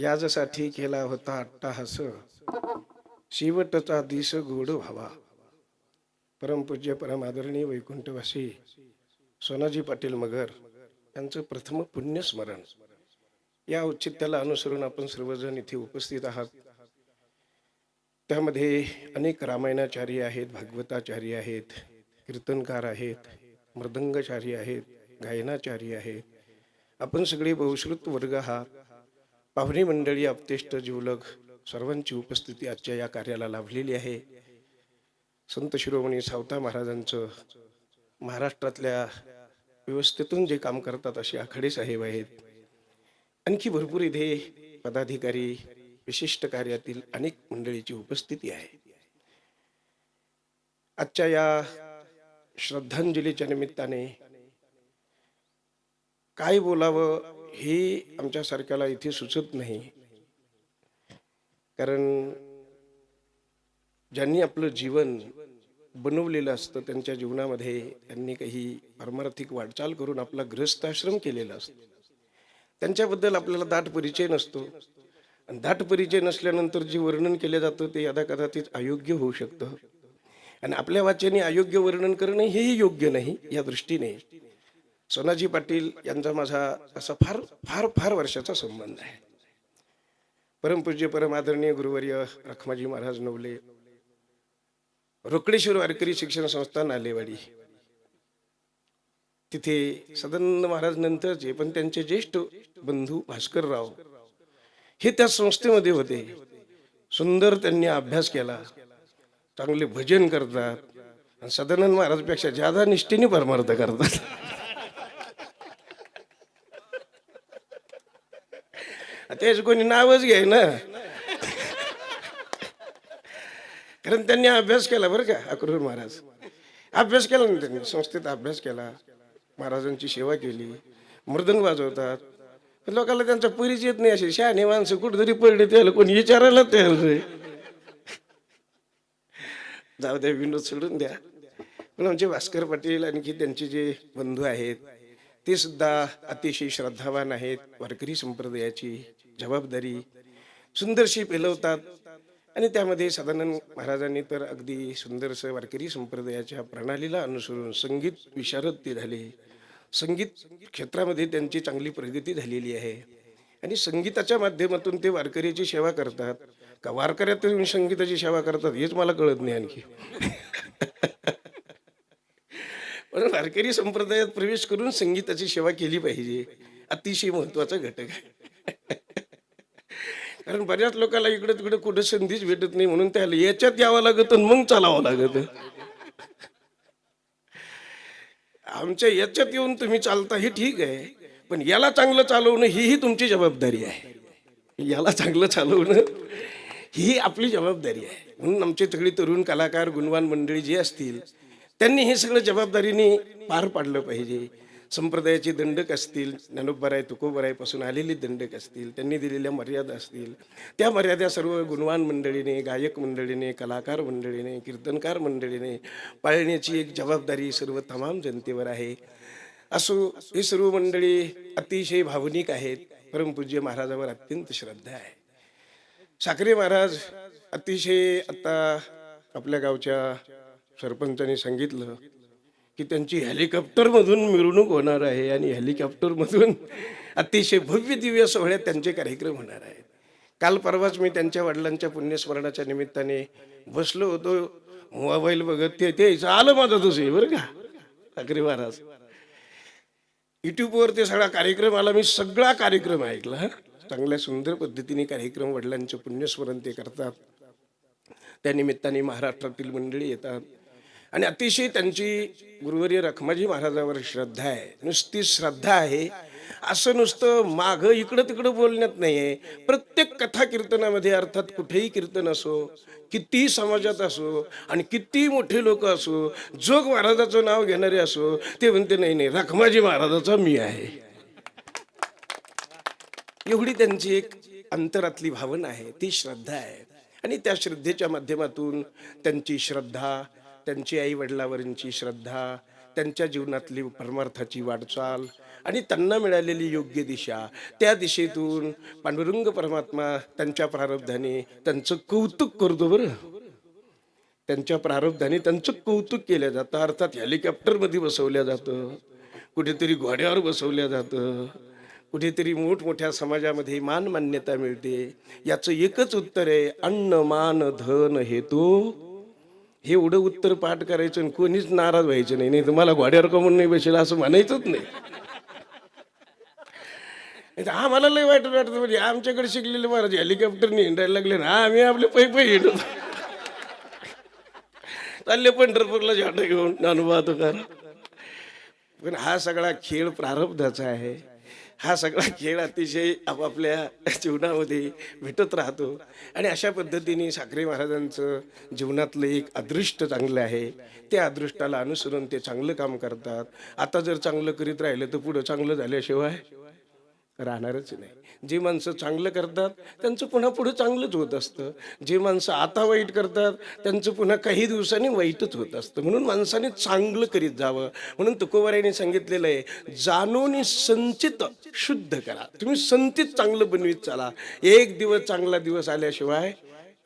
याजसाठी केला होता अट्टाहास. शिवटचा दिस गोड व्हावा. परमपूज्य परमादरणीय वैकुंठवासी सोनाजी पाटील मगर यांचं प्रथम पुण्यस्मरण. या औचित्याला अनुसरून आपण सर्वजण इथे उपस्थित आहात. त्यामध्ये अनेक रामायणाचार्य आहेत भागवताचार्य आहेत कीर्तनकार आहेत मृदंगचार्य आहेत गायनाचार्य आहेत. आपण सगळे बहुश्रुत वर्ग आहात. पाहुणे मंडळी अपतेष्ट जीवलग सर्वांची उपस्थिती आजच्या या कार्याला लाभलेली आहे. संत शिरोमणी सावता महाराजांचं महाराष्ट्रातल्या व्यवस्थेतून जे काम करतात असे आखाडे साहेब आहेत. आणखी भरपूर इथे पदाधिकारी विशिष्ट कार्यातील अनेक मंडळीची उपस्थिती आहे. आजच्या या श्रद्धांजलीच्या निमित्ताने काय बोलावं हे आमच्यासारख्याला इथे सुचत नाही. कारण ज्यांनी आपलं जीवन बनवलेलं असतं त्यांच्या जीवनामध्ये त्यांनी काही पारमार्थिक वाटचाल करून आपला ग्रस्ताश्रम केलेला असतो. त्यांच्याबद्दल आपल्याला दाट परिचय नसतो. आणि दाट परिचय नसल्यानंतर जे वर्णन केलं जातं ते यदा कदाचित अयोग्य होऊ शकतं. आणि आपल्या वाचने अयोग्य वर्णन करणं हेही योग्य नाही या दृष्टीने. सोनाजी पाटील यांचा माझा असा फार फार फार वर्षाचा संबंध आहे. परमपूज्य परमादरणीय गुरुवर्य रखमाजी महाराज नवले रोकडेश्वर वारकरी शिक्षण संस्था नालेवाडी. तिथे सदानंद महाराज नंतरचे पण त्यांचे ज्येष्ठ बंधू भास्करराव हे त्या संस्थेमध्ये होते. सुंदर त्यांनी अभ्यास केला चांगले भजन करतात आणि सदानंद महाराजपेक्षा जादा निष्ठेने परमार्थ करतात. त्याचे कोणी नावच घ्याय ना कारण त्यांनी अभ्यास केला बरं का अक्रूर महाराज. अभ्यास केला ना त्यांनी संस्थेत अभ्यास केला. महाराजांची सेवा केली. मृदंग वाजवतात. लोकांना त्यांचा परिचय येत नाही असे शहाणे माणसं कुठेतरी पडले त्याला कोणी विचारायला तयार नाही. जाऊ द्या विनोद सोडून द्या. पण आमचे भास्कर पाटील आणखी त्यांचे जे बंधू आहेत ते सुद्धा अतिशय श्रद्धावान आहेत. वारकरी संप्रदायाची जबाबदारी सुंदरशी पेलवतात. आणि त्यामध्ये सदानंद महाराजांनी तर अगदी सुंदरसं वारकरी संप्रदायाच्या प्रणालीला अनुसरून संगीत विशारद ते झाले. संगीत क्षेत्रामध्ये त्यांची चांगली प्रगती झालेली आहे. आणि संगीताच्या माध्यमातून ते वारकरीची सेवा करतात. का वारकऱ्यातून संगीताची सेवा करतात हेच मला कळत नाही आणखी. म्हणून वारकरी संप्रदायात प्रवेश करून संगीताची सेवा केली पाहिजे. अतिशय महत्त्वाचा घटक आहे. कारण बऱ्याच लोकांना इकडे तिकडे कुठं संधीच भेटत नाही म्हणून त्याला याच्यात यावं लागत आणि मग चालावं लागत. आमच्या याच्यात येऊन तुम्ही चालता हे ठीक आहे. पण याला चांगलं चालवणं हीही तुमची जबाबदारी आहे. याला चांगलं चालवणं ही आपली जबाबदारी आहे. म्हणून आमचे सगळे तरुण कलाकार गुणवान मंडळी जे असतील त्यांनी हे सगळं जबाबदारीने पार पाडलं पाहिजे. संप्रदायाचे दंडक असतील ज्ञानोबराय तुकोबरायपासून आलेली आलेले दंडक असतील त्यांनी दिलेल्या मर्यादा असतील त्या मर्यादा सर्व गुणवान मंडळीने गायक मंडळीने कलाकार मंडळीने कीर्तनकार मंडळीने पाळण्याची एक जबाबदारी सर्व तमाम जनतेवर आहे. असो ही सर्व मंडळी अतिशय भावनिक आहेत. परमपूज्य महाराजावर अत्यंत श्रद्धा आहे. साखरे महाराज अतिशय आता आपल्या गावच्या सरपंचाने सांगितलं की त्यांची हेलिकॉप्टरमधून मिरवणूक होणार आहे आणि हेलिकॉप्टरमधून अतिशय भव्य दिव्य सोहळ्यात त्यांचे कार्यक्रम होणार आहेत. काल परवाच मी त्यांच्या वडिलांच्या पुण्यस्मरणाच्या निमित्ताने बसलो होतो. मोबाईल बघत ते ते आलं माझं तुझे बरं का? ठाकरे महाराज. युट्यूबवर ते सगळा कार्यक्रम आला. मी सगळा कार्यक्रम ऐकला चांगल्या सुंदर पद्धतीने कार्यक्रम वडिलांचं पुण्यस्मरण ते करतात. त्यानिमित्ताने महाराष्ट्रातील मंडळी येतात. आणि अतिशय त्यांची गुरुवर्य रखमाजी महाराजावर श्रद्धा आहे. नुसती श्रद्धा आहे. असं नुसतं माग इकडं तिकडं बोलण्यात नाही आहे प्रत्येक कथा कीर्तनामध्ये अर्थात कुठेही कीर्तन असो किती समाजात असो आणि किती मोठे लोक असो जोग महाराजाचं नाव घेणारे असो ते म्हणते नाही नाही रखमाजी महाराजाचा मी आहे. एवढी त्यांची एक अंतरातली भावना आहे. ती श्रद्धा आहे. आणि त्या श्रद्धेच्या माध्यमातून त्यांची श्रद्धा त्यांची आई वडिलावरींची श्रद्धा त्यांच्या जीवनातली परमार्थाची वाटचाल आणि त्यांना मिळालेली योग्य दिशा त्या दिशेतून पांडुरंग परमात्मा त्यांच्या प्रारब्धाने त्यांचं कौतुक करतो बरं. त्यांच्या प्रारब्धाने त्यांचं कौतुक केलं जातं अर्थात हेलिकॉप्टरमध्ये बसवल्या जातं कुठेतरी घोड्यावर बसवल्या जातं कुठेतरी मोठमोठ्या समाजामध्ये मान मान्यता मिळते. याचं एकच उत्तर आहे अन्न मान धन हेतू. हे एवढं उत्तर पाठ करायचं आणि कोणीच नाराज व्हायचं नाही. नाही तुम्हाला घोड्यावर कमून नाही बसेल असं म्हणायचंच नाही. तर आम्हाला लय वाईट वाटतं म्हणजे आमच्याकडे शिकलेले महाराज हेलिकॉप्टरने हिंडायला लागले ना आम्ही आपले पै पै हिंडतो चालले पंढरपूरला झाडं घेऊन अनुभव तुकार पण हा सगळा खेळ प्रारब्धाचा आहे. हा सगळा खेळ अतिशय आपापल्या जीवनामध्ये भेटत राहतो. आणि अशा पद्धतीने साखरे महाराजांचं जीवनातलं एक अदृष्ट चांगलं आहे. त्या अदृष्टाला अनुसरून ते चांगलं काम करतात. आता जर चांगलं करीत राहिलं तर पुढं चांगलं झाल्याशिवाय राहणारच नाही. जी माणसं चांगलं करतात त्यांचं पुन्हा पुढे चांगलंच होत असतं. जी माणसं आता वाईट करतात त्यांचं पुन्हा काही दिवसांनी वाईटच होत असतं. म्हणून माणसाने चांगलं करीत जावं. म्हणून तुकोबारायने सांगितलेलं आहे जाणून संचित शुद्ध करा. तुम्ही संचित चांगलं बनवीत चाला. एक दिवस चांगला दिवस आल्याशिवाय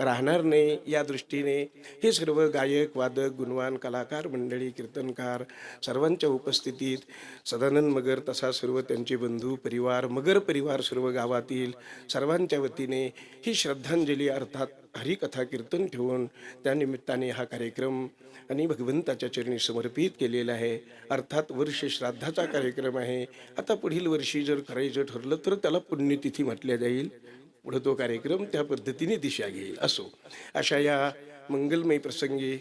राहणार नाही या दृष्टीने. हे सर्व गायक वादक गुणवान कलाकार मंडळी कीर्तनकार सर्वांच्या उपस्थितीत सदानंद मगर तसा सर्व त्यांचे बंधू परिवार मगर परिवार सर्व गावातील सर्वांच्या वतीने ही श्रद्धांजली अर्थात हरिकथा कीर्तन ठेवून त्यानिमित्ताने हा कार्यक्रम आणि भगवंताच्या चरणी समर्पित केलेला आहे. अर्थात वर्ष श्राद्धाचा कार्यक्रम आहे. आता पुढील वर्षी जर करायचं ठरलं तर त्याला पुण्यतिथी म्हटल्या जाईल. पुढं तो कार्यक्रम त्या पद्धतीने दिशा घेईल असो. अशा या मंगलमय प्रसंगी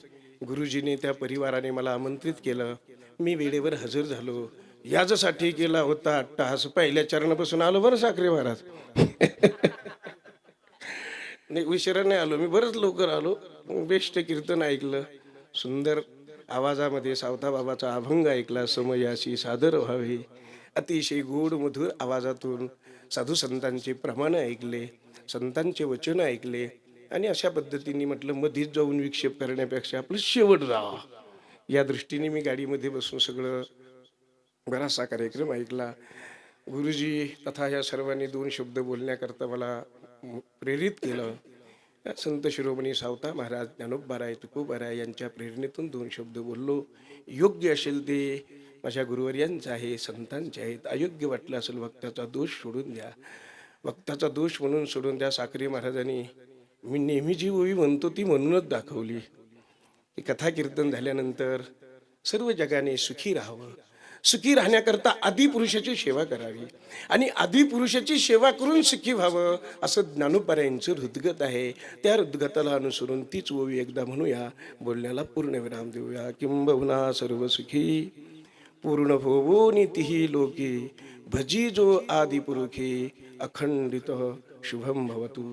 गुरुजीने त्या परिवाराने मला आमंत्रित केलं. मी वेळेवर हजर झालो. याजसाठी केला होता अट्टाहास. पहिल्या चरणापासून आलो बरं साखरे महाराज. नाही उशिरा नाही आलो. मी बरंच लवकर आलो. बेस्ट कीर्तन ऐकलं. सुंदर आवाजामध्ये सावता बाबाचा अभंग ऐकला. समयाशी सादर व्हावे. अतिशय गोड मधुर आवाजातून साधू संतांचे प्रमाण ऐकले संतांचे वचन ऐकले आणि अशा पद्धतीने म्हटलं मधीच जाऊन विक्षेप करण्यापेक्षा आपलं शेवट राहा. या दृष्टीने मी गाडीमध्ये बसून सगळं बराचसा कार्यक्रम ऐकला. गुरुजी तथा या सर्वांनी दोन शब्द बोलण्याकरता मला प्रेरित केलं. संत शिरोमणी सावता महाराज ज्ञानोबाराय तुकोबाराय यांच्या प्रेरणेतून दोन शब्द बोललो. योग्य असेल ते माझ्या गुरुवर्यांचं आहे संतांचे आहेत. अयोग्य वाटलं असेल वक्ताचा दोष सोडून द्या. वक्ताचा दोष म्हणून सोडून द्या साखरे महाराजांनी. मी नेहमी जी ओवी म्हणतो ती म्हणूनच दाखवली. की कथा कीर्तन झाल्यानंतर सर्व जगाने सुखी राहावं. सुखी राहण्याकरता आदिपुरुषाची सेवा करावी. आणि आदिपुरुषाची सेवा करून सुखी व्हावं असं ज्ञानोपाऱ्यांचं हृदगत आहे. त्या हृदगताला अनुसरून तीच ओवी एकदा म्हणूया. बोलण्याला पूर्ण विराम देऊया. किंबहुना सर्व सुखी पूर्ण भोवो तिही लोके। भजी जो आदिपुरुखे अखंडित शुभम भवतु।